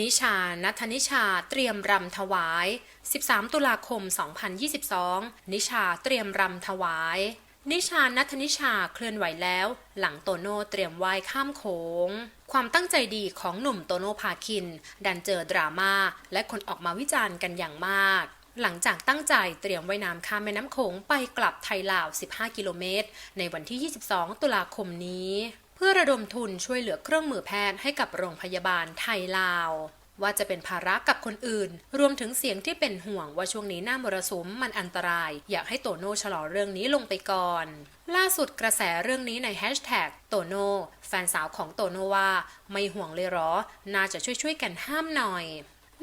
นิชา นัทนิชา เตรียมรำถวาย 13 ตุลาคม 2022 นิชาเตรียมรำถวาย นิชา นัทนิชา เคลื่อนไหวแล้ว หลังโตโน่เตรียมว่ายข้ามโขง ความตั้งใจดีของหนุ่มโตโน่พาคิน ดันเจอดราม่า และคนออกมาวิจารณ์กันอย่างมากหลังจากตั้งใจเตรียมว่ายน้ำข้ามแม่น้ำโขงไปกลับไทยลาว 15 กิโลเมตร ในวันที่ 22 ตุลาคมนี้ เพื่อระดมทุนช่วยเหลือเครื่องมือแพทย์ให้กับโรงพยาบาลไทยลาว ว่าจะเป็นภาระกับคนอื่น รวมถึงเสียงที่เป็นห่วงว่าช่วงนี้หน้ามรสุมมันอันตราย อยากให้โตโน่ชะลอเรื่องนี้ลงไปก่อน ล่าสุดกระแสเรื่องนี้ในแฮชแท็กโตโน่แฟนสาวของโตโน่ว่า ไม่ห่วงเลยหรอ น่าจะช่วยๆกันห้ามหน่อย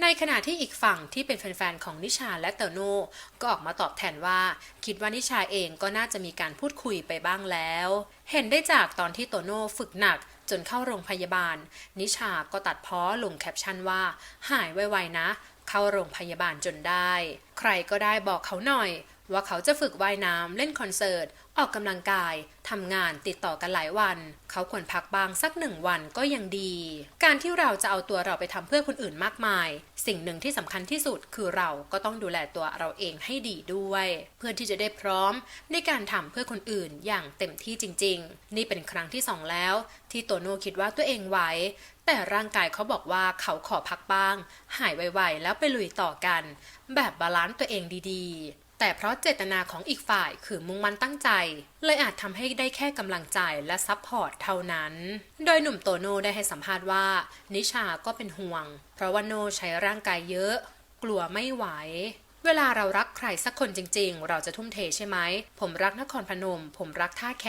ในขณะที่อีกฝั่งที่เป็นแฟนๆของนิชาและเตโน่ก็ออกมาตอบแทนว่า คิดว่านิชาเองก็น่าจะมีการพูดคุยไปบ้างแล้ว เห็นได้จากตอนที่โตโน่ฝึกหนักจนเข้าโรงพยาบาล นิชาก็ตัดพ้อลงแคปชั่นว่า หายไวๆนะ เข้าโรงพยาบาลจนได้ ใครก็ได้บอกเขาหน่อย ว่าเขาจะฝึกว่ายน้ำเล่นคอนเสิร์ต ออกกำลังกายทำงานติดต่อกันหลายวัน เขาควรพักบ้างสักหนึ่งวันก็ยังดี การที่เราจะเอาตัวเราไปทำเพื่อคนอื่นมากมาย สิ่งหนึ่งที่สำคัญที่สุดคือเราก็ต้องดูแลตัวเราเองให้ดีด้วย เพื่อที่จะได้พร้อมในการทำเพื่อคนอื่นอย่างเต็มที่จริง ๆ นี่เป็นครั้งที่สองแล้ว ที่โตโน่คิดว่าตัวเองไหวแต่ร่างกายเขาบอกว่าเขาขอพักบ้าง หายไวๆแล้วไปลุยต่อกัน แบบบาลานซ์ตัวเองดีๆ แต่เพราะเจตนาของอีกฝ่ายคือมุ่งมั่นตั้งใจ เลยอาจทำให้ได้แค่กำลังใจและซัพพอร์ตเท่านั้น โดยหนุ่มโตโน่ได้ให้สัมภาษณ์ว่า นิชาก็เป็นห่วง เพราะว่าโนใช้ร่างกายเยอะ กลัวไม่ไหวเวลาเรารักใครสักคนจริงๆ เราจะทุ่มเทใช่ไหม ผมรักนครพนม ผมรักท่าแค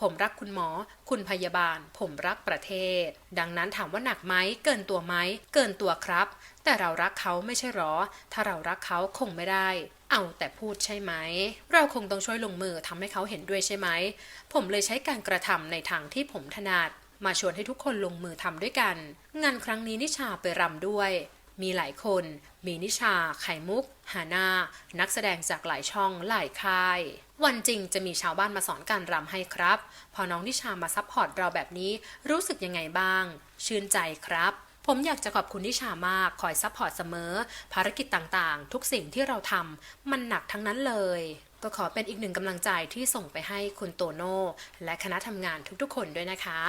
ผมรักคุณหมอ คุณพยาบาล ผมรักประเทศ ดังนั้นถามว่าหนักไหม เกินตัวไหม เกินตัวครับ แต่เรารักเขาไม่ใช่หรอ ถ้าเรารักเขาคงไม่ได้ เอาแต่พูดใช่ไหม เราคงต้องช่วยลงมือทำให้เขาเห็นด้วยใช่ไหม ผมเลยใช้การกระทำในทางที่ผมถนัด มาชวนให้ทุกคนลงมือทำด้วยกัน งานครั้งนี้นิชาไปรำด้วย มีหลายคน มีนิชา ไข่มุกฮานานักแสดงจากหลายช่องหลายค่าย วันจริงจะมีชาวบ้านมาสอนการรำให้ครับ พอน้องนิชามาซัพพอร์ตเราแบบนี้รู้สึกยังไงบ้าง ชื่นใจครับ ผมอยากจะขอบคุณนิชามากคอยซัพพอร์ตเสมอ ภารกิจต่างๆ ทุกสิ่งที่เราทำมันหนักทั้งนั้นเลย ก็ขอเป็นอีกหนึ่งกำลังใจที่ส่งไปให้คุณโตโน่และคณะทำงานทุกๆ คนด้วยนะคะ